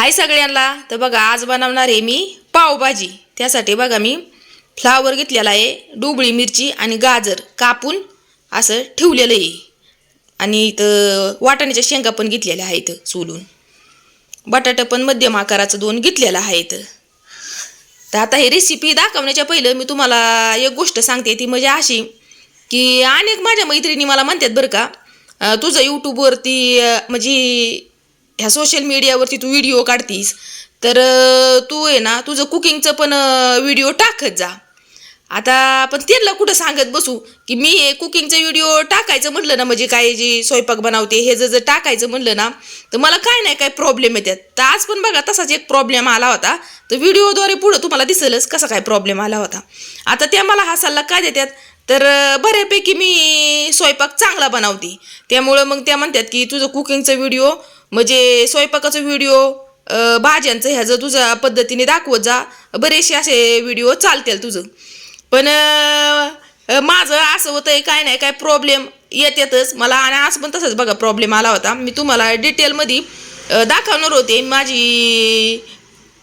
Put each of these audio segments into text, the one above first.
हाय सगळ्यांना. तर बघा आज बनवणार आहे मी पावभाजी. त्यासाठी बघा मी फ्लावर घेतलेला आहे डुबळी मिरची आणि गाजर कापून असं ठेवलेलं आहे. आणि इथं वाटाण्याच्या शेंगा पण घेतलेल्या आहेत चोलून बटाटा पण मध्यम आकाराचं दोन घेतलेलं आहेत तर आता हे रेसिपी दाखवण्याच्या पहिलं मी तुम्हाला एक गोष्ट सांगते. ती म्हणजे अशी की अनेक माझ्या मैत्रिणी मला म्हणतात बरं का तुझं यूट्यूबवरती म्हणजे ह्या सोशल मीडियावरती तू व्हिडिओ काढतीस तर तू आहे ना तुझं कुकिंगचं पण व्हिडिओ टाकत जा. आता आपण त्यांना कुठं सांगत बसू की मी हे कुकिंगचं व्हिडिओ टाकायचं म्हटलं ना म्हणजे काय जी स्वयंपाक बनवते हे जर जर टाकायचं म्हटलं ना तर मला काय नाही काय प्रॉब्लेम येतात तर आज पण बघा तसाच एक प्रॉब्लेम आला होता. तर व्हिडिओद्वारे पुढं तुम्हाला दिसेलच कसा काय प्रॉब्लेम आला होता. आता त्या मला हा सल्ला काय देतात तर बऱ्यापैकी मी स्वयंपाक चांगला बनवते. त्यामुळं मग त्या म्हणतात की तुझं कुकिंगचं व्हिडिओ म्हणजे स्वयंपाकाचं व्हिडिओ भाज्यांचं ह्याचं तुझ्या पद्धतीने दाखवत जा बरेचसे असे व्हिडिओ चालतील तुझं. पण माझं असं होतं आहे काय नाही काय प्रॉब्लेम येतातच मला आणि आज पण तसंच बघा प्रॉब्लेम आला होता. मी तुम्हाला डिटेलमध्ये दाखवणार होते. माझी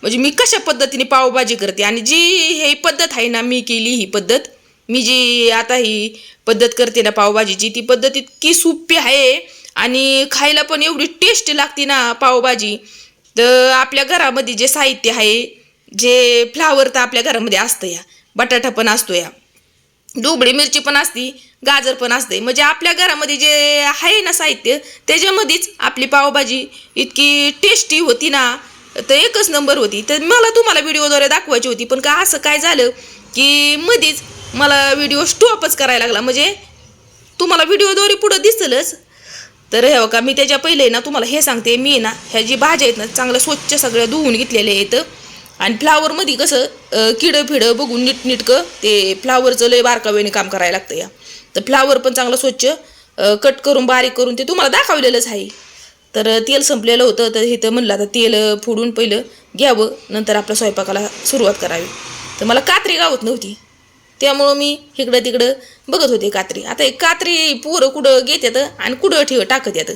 म्हणजे मी कशा पद्धतीने पावभाजी करते आणि जी ही पद्धत आहे ना मी केली ही पद्धत मी जी आता ही पद्धत करते ना पावभाजीची ती पद्धत इतकी सोपी आहे आणि खायला पण एवढी टेस्टी लागते ना पावभाजी. तर आपल्या घरामध्ये जे साहित्य आहे जे फ्लावर तर आपल्या घरामध्ये असतं या. बटाटा पण असतो या. डुबळी मिरची पण असती गाजर पण असते म्हणजे आपल्या घरामध्ये जे आहे ना साहित्य त्याच्यामध्येच आपली पावभाजी इतकी टेस्टी होती ना तर एकच नंबर होती. तर मला तुम्हाला व्हिडिओद्वारे दाखवायची होती पण का असं काय झालं की मध्येच मला व्हिडिओ स्टॉपच करायला लागला. म्हणजे तुम्हाला व्हिडिओद्वारे पुढं दिसलंच तर हे बघा मी त्याच्या पहिले ना तुम्हाला हे सांगते मी ना ह्या जी भाज्या आहेत ना चांगल्या स्वच्छ सगळ्या धुवून घेतलेल्या आहेत. आणि फ्लावरमध्ये कसं किडं फिडं बघून नीटनीटकं ते फ्लावरचं लय बारकावेने काम करायला लागतं या. तर फ्लावर पण चांगलं स्वच्छ कट करून बारीक करून ते तुम्हाला दाखवलेलंच आहे. तर तेल संपलेलं होतं तर इथं म्हणलं आता तेल फोडून पहिलं घ्यावं नंतर आपल्या स्वयंपाकाला सुरुवात करावी. तर मला कात्री गावत नव्हती. त्यामुळं मी इकडं तिकडं बघत होते कात्री. आता एक कात्री पोरं कुठं घेतात आणि कुठं ठेव टाकत येतं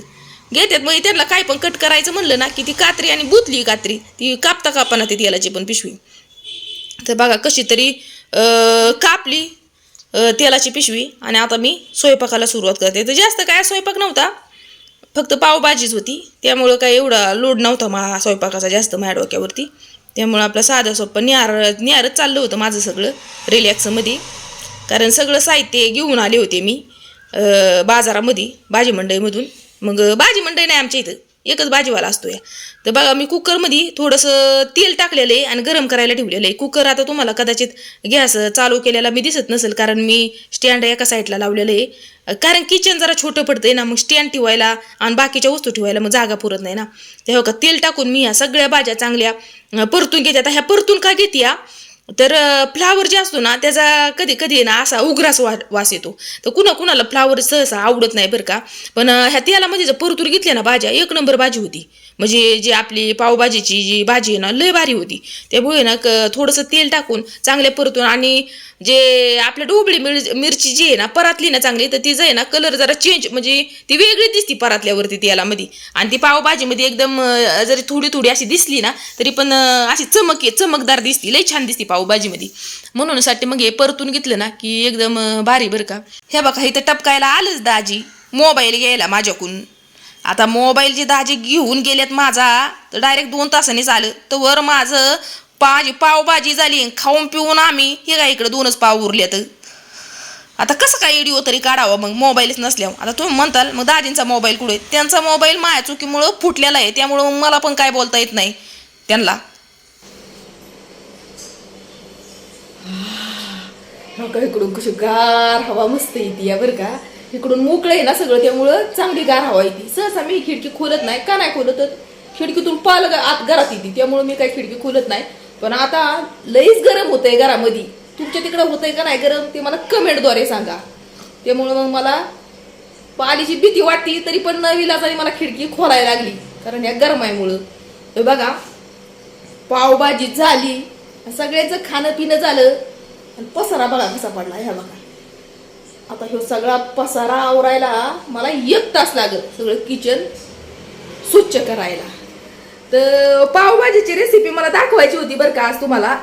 घेतात मग म्हणजे त्यांना काय पण कट करायचं म्हणलं ना की ती कात्री आणि बुतली कात्री ती कापता कापाना ती तेलाची पण पिशवी. तर बघा कशी तरी कापली तेलाची पिशवी आणि आता मी स्वयंपाकाला सुरुवात करते. तर जास्त काय स्वयंपाक नव्हता फक्त पावभाजीच होती. त्यामुळं काय एवढा लोड नव्हता मा स्वयंपाकाचा जास्त माझ्या डोक्यावरती. त्यामुळं आपलं साधं सोपं न्यार न्यारच चाललं होतं माझं सगळं रिलॅक्समध्ये कारण सगळं साहित्य घेऊन आले होते मी बाजारामध्ये भाजी मंडईमधून. मग भाजी मंडई नाही आमच्या इथं. एकच भाजीवाला असतो या तर बघा मी कुकरमध्ये थोडंसं तेल टाकलेलं आहे आणि गरम करायला ठेवलेलं आहे. कुकर आता तुम्हाला कदाचित गॅस चालू केलेला मी दिसत नसेल कारण मी स्टँड एका साईडला लावलेलं आहे. कारण किचन जरा छोटं पडतंय ना मग स्टँड ठेवायला आणि बाकीच्या वस्तू ठेवायला मग जागा पुरत नाही ना. तेव्हा हो का तेल टाकून मी ह्या सगळ्या भाज्या चांगल्या परतून घेते. आता ह्या परतून का घेते या तर फ्लावर जे असतो ना त्याचा कधी कधी ना असा उग्रास वा वास येतो. तर कुणा कुणाला फ्लावर सहसा आवडत नाही बरं का. पण ह्या तेलामध्ये जर परतूर घेतल्या ना भाज्या एक नंबर भाजी होती. म्हणजे जी आपली पावभाजीची जी भाजी आहे ना लय भारी होती. त्यामुळे ना क थोडंसं तेल टाकून चांगल्या परतून आणि जे आपल्या ढोबळी मिर मिरची जी आहे ना परातली ना चांगली तर तिचं आहे ना कलर जरा चेंज म्हणजे ती वेगळी दिसती परातल्यावरती तेलामध्ये. आणि ती पावभाजीमध्ये एकदम जरी थोडी थोडी अशी दिसली ना तरी पण अशी चमक आहे चमकदार दिसती लई छान दिसती पावभाजीमध्ये. म्हणून साठी मग हे परतून घेतलं ना की एकदम भारी बरं का. हे बघा इथं टपकायला आलंच दाजी. मोबाईल घ्यायला माझ्याकडून. आता मोबाईल जे दाजी घेऊन गेलेत माझा तर डायरेक्ट दोन तासांनीच आलं तर वर माझं पाजी पावभाजी झाली खाऊन पिऊन आम्ही हे काय इकडं दोनच पाव उरलेत आता कसं काय व्हिडिओ तरी काढावा मग मोबाईलच नसल्यावर आता तुम्ही म्हणताल मग दाजींचा मोबाईल कुठे आहे? त्यांचा मोबाईल माझ्या चुकीमुळं फुटलेला आहे त्यामुळं मला पण काय बोलता येत नाही त्यांना इकडून कशी गार हवा मस्त येते या बरं का इकडून मोकळं आहे ना सगळं त्यामुळं चांगली गार हवा येते. सहसा मी खिडकी खोलत नाही. का नाही खोलत? खिडकीतून पाल ग- आत घरात येते त्यामुळं मी काही खिडकी खोलत नाही. पण आता लईच गरम होतंय घरामध्ये. तुमच्या तिकडं होतंय का नाही गरम ते मला कमेंटद्वारे सांगा. त्यामुळं मग मला पालीची भीती वाटते तरी पण नवीलाचाने मला खिडकी खोलायला लागली. कारण या गरमाईमुळं. हे बघा पावभाजी झाली. सगळ्यांचं खाणं पिणं झालं. आणि पसारा बघा कसा पडला ह्या बघा. आता ह्यो सगळा पसारा आवरायला मला एक तास लागत. सगळं किचन स्वच्छ करायला. तर पावभाजीची रेसिपी मला दाखवायची होती बरं का आज तुम्हाला.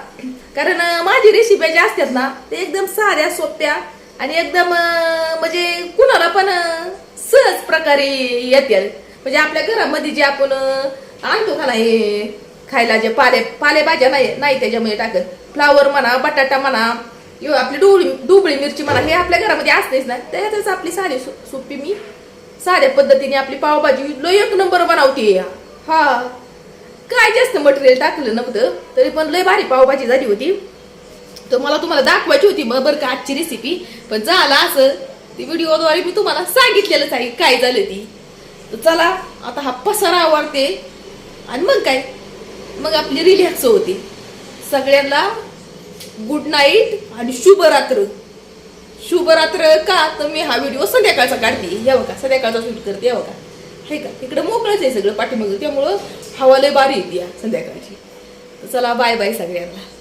कारण माझी रेसिपी ज्या असतात ना ते एकदम साध्या सोप्या आणि एकदम म्हणजे कुणाला पण सहज प्रकारे येतील. म्हणजे आपल्या घरामध्ये जे आपण आणतो का नाही खायला जे पाले पालेभाज्या नाही नाही त्याच्यामध्ये टाकत. फ्लावर म्हणा बटाटा म्हणा किंवा आपली डुबळी डुबळी मिरची म्हणा हे आपल्या घरामध्ये असतेच ना. त्याच्यातच आपली साधी सो- सोपी मी. साध्या पद्धतीने आपली पावभाजी. लय एक नंबर बनवते हा. काय जास्त मटेरियल टाकलं नव्हतं तरी पण लय भारी पावभाजी झाली होती. तर मला तुम्हाला दाखवायची होती मग बरं का आजची रेसिपी पण झालं असं ती व्हिडिओद्वारे मी तुम्हाला सांगितलेलंच आहे काय झालं ती. तर चला आता हा पसारा आवडते. आणि मग काय? मग आपली रिलॅक्स होते. सगळ्यांना गुड नाईट आणि शुभरात्र. शुभरात्र का? तर मी हा व्हिडिओ संध्याकाळचा काढते. या बघा संध्याकाळचा शूट करते. या बघा हे का? इकडं मोकळंच आहे सगळं पाठीमागं. त्यामुळं हवा लय बारी येते या संध्याकाळची. चला बाय बाय सगळ्यांना.